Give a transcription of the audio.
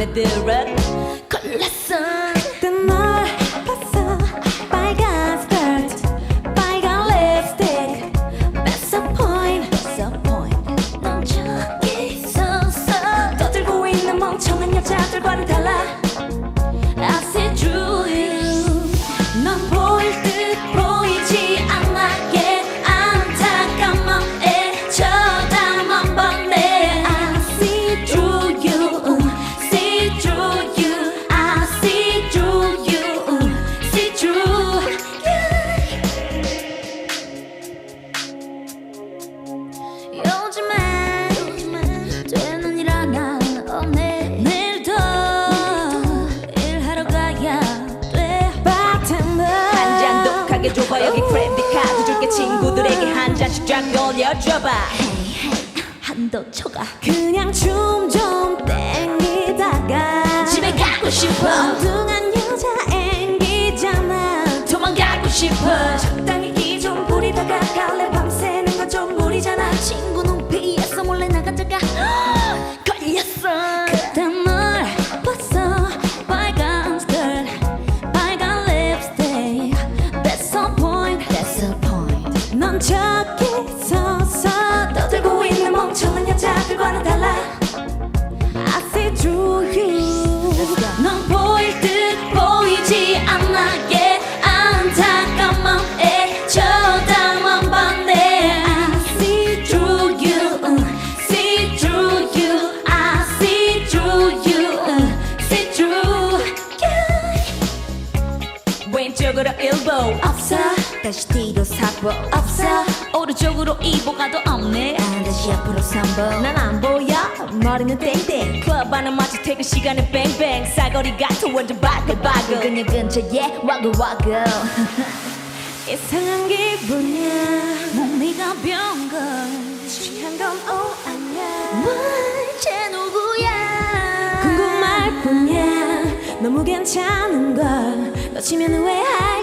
me direct. 독하게 줘봐 여기 크레딧 카드 줄게 친구들에게 한 잔씩 쫙 올려줘봐. 한도 초과 그냥 춤 좀 땡기다가 집에 가고 싶어. 엉뚱한 여자 앵기잖아 도망가고 싶어. 적당히 기좀 부리다가 갈래 밤새는 건 좀 무리잖아. 친구는 저기 서서 떠들고 있는 멍청한 여자들과는 달라 I see through you 넌 보일 듯 보이지 않아 일보 없어 다시 뒤로 사보 없어. 오른쪽으로 이보 가도 없네. 난 다시 앞으로 삼보. 난안 보여. 머리는 땡땡. 클럽 안에 마치 퇴근 시간에 뱅뱅. 싸거리 같은 완전 바글바글. 그냥 근처에 와글와글 이상한 기분이야. 몸이 가벼운 걸 취한 건 오 아니야. 대체 누구야? 궁금할 뿐이야. 너무 괜찮은 걸. 놓치면 후회할